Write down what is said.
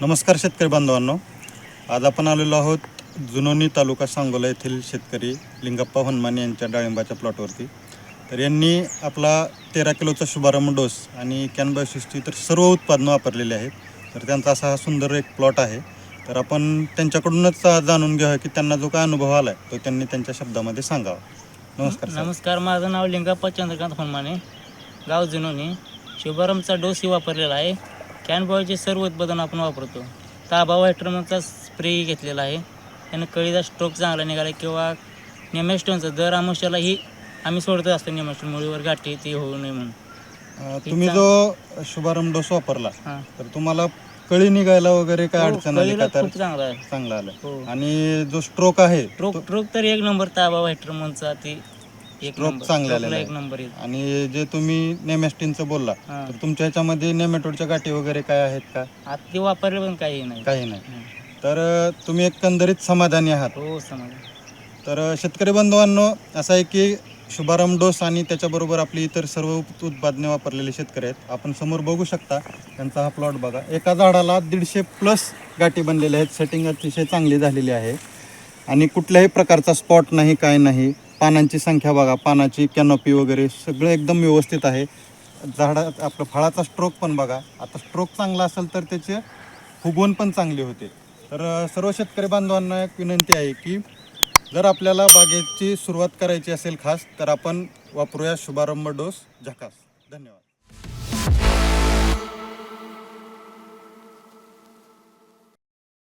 नमस्कार शेतकरी बांधवांनो. आज आपण आलेलो आहोत जुनोनी तालुका सांगोला येथील शेतकरी लिंगप्पा हनुमान यांच्या डाळिंबाच्या प्लॉटवरती तर यांनी आपला तेरा किलोचा शुभारंभ डोस आणि कॅनबायोसिसची तर सर्व उत्पादनं वापरलेली आहेत. तर त्यांचा असा हा सुंदर एक प्लॉट आहे. तर आपण त्यांच्याकडूनच जाणून घ्यावं की त्यांना जो काय अनुभव आला आहे तो त्यांनी त्यांच्या शब्दामध्ये सांगावा. नमस्कार नमस्कार माझं नाव लिंगाप्पा चंद्रकांत हनुमाने गाव जुनोनी. शुभारंभचा डोसही वापरलेला आहे. कॅनबॉयचे सर्व उत्पादन आपण वापरतो. ताबा व्हायट्रमनचा स्प्रे घेतलेला आहे. त्यानं कळीचा स्ट्रोक चांगला निघाला किंवा नेमॅस्टोनचं दर आमुष्यालाही आम्ही सोडतो असतो नेमॅस्टोन मुळीवर गाठी ते होऊ नये म्हणून. तुम्ही जो शुभारंभ डोस वापरला हां. तर तुम्हाला कळी निघायला वगैरे काय हो, अडचण आली का? तर चांगला आहे. चांगलं आलं. हो. आणि जो स्ट्रोक आहे ट्रोक तो- ट्रोक तर एक नंबर ताबा व्हायट्रमनचा ते नंबर. चांगला आलेला एक आहे. नंबर आणि जे तुम्ही नेमॅस्टिनचं बोलला हां. तर तुमच्या ह्याच्यामध्ये नेमॅटोडच्या गाठी वगैरे काय आहेत का? आता ते वापरले पण काही नाही. काही नाही. हं. तर अं, तुम्ही एकंदरीत समाधानी आहात? हो समज तर अं, शेतकरी बांधवांनो असं आहे की शुभारंभ डोस आणि त्याच्याबरोबर आपली इतर सर्व उप- उत्पादने वापरलेले शेतकरी आहेत. आपण समोर बघू शकता त्यांचा हा प्लॉट बघा. एका झाडाला दीडशे प्लस गाठी बनलेल्या आहेत. सेटिंग अतिशय चांगली झालेली आहे. आणि कुठल्याही प्रकारचा स्पॉट नाही काय नाही. पानांची संख्या बघा पानाची कॅनॉपी वगैरे सगळं एकदम व्यवस्थित आहे. झाडा आपलं फळाचा स्ट्रोक पण बघा. आता स्ट्रोक चांगला असेल तर त्याचे फुगवण पण चांगली होते. तर सर्व शेतकरी बांधवांना एक विनंती आहे की जर आपल्याला बागेची सुरुवात करायची असेल खास तर आपण वापरूया शुभारंभ डोस झकास. धन्यवाद.